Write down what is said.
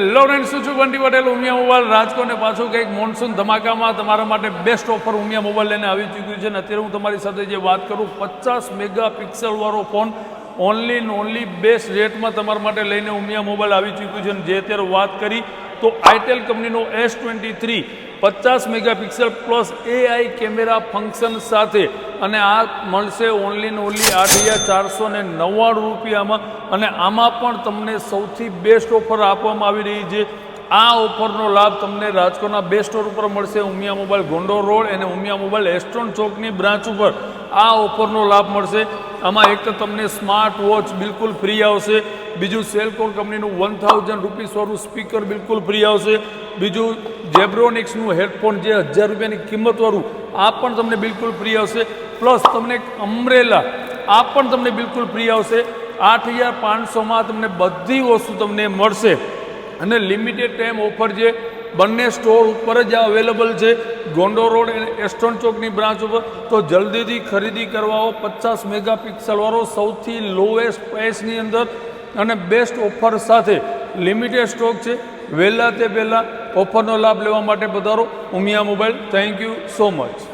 Hello friend શું છું Bunty Patel Umiya mobile. રાજકોટને પાછું કંઈક મોન્સૂન ધમાકામાં તમારા માટે બેસ્ટ ઓફર ઉમિયા મોબાઈલ લઈને આવી ચૂક્યું છે. અને અત્યારે હું તમારી સાથે જે વાત કરું, પચાસ મેગા પિક્સલવાળો ફોન ઓનલી ને ઓનલી બેસ્ટ રેટમાં તમારા માટે લઈને ઉમિયા મોબાઈલ આવી ચૂક્યું છે. અને જે અત્યારે વાત કરી, તો આઈટેલ કંપનીનો એસ ટ્વેન્ટી થ્રી પચાસ megapixel plus AI camera function સાથે અને આ મળશે ઓનલી ને ઓનલી આઠ હજાર ચારસો ને નવ્વાણું રૂપિયામાં. અને આમાં પણ તમને સૌથી બેસ્ટ ઓફર આપવામાં આવી રહી છે. આ ઓફરનો લાભ તમને રાજકોટના બે સ્ટોર ઉપર મળશે ઉમિયા મોબાઈલ ગોંડો રોડ અને ઉમિયા મોબાઈલ એસ્ટ્રોન ચોકની બ્રાન્ચ ઉપર. આ ઓફરનો લાભ મળશે. આમાં એક તો તમને સ્માર્ટ વોચ બિલકુલ ફ્રી આવશે. બીજું સેલકોન કંપનીનું વન થાઉઝન્ડ રૂપીસવાળું સ્પીકર બિલકુલ ફ્રી આવશે. બીજું જેબ્રોનિક્સનું હેડફોન જે હજાર રૂપિયાની કિંમતવાળું, આ પણ તમને બિલકુલ ફ્રી આવશે. પ્લસ તમને એક અમ્બ્રેલા, આ પણ તમને બિલકુલ ફ્રી આવશે. આઠ હજાર પાંચસોમાં તમને બધી વસ્તુ તમને મળશે. અને લિમિટેડ ટાઈમ ઓફર છે બંને સ્ટોર ઉપર જ આ અવેલેબલ છે. ગોંડો રોડ અને એસ્ટોન ચોકની બ્રાન્ચ ઉપર. તો જલ્દીથી ખરીદી કરવાઓ પચાસ મેગાપિક્સલવાળો સૌથી લોએસ્ટ પ્રાઇસની અંદર. અને બેસ્ટ ઓફર સાથે લિમિટેડ સ્ટોક છે. વહેલા તે પહેલાં ઓફરનો લાભ લેવા માટે પધારો Umiya mobile. Thank you so much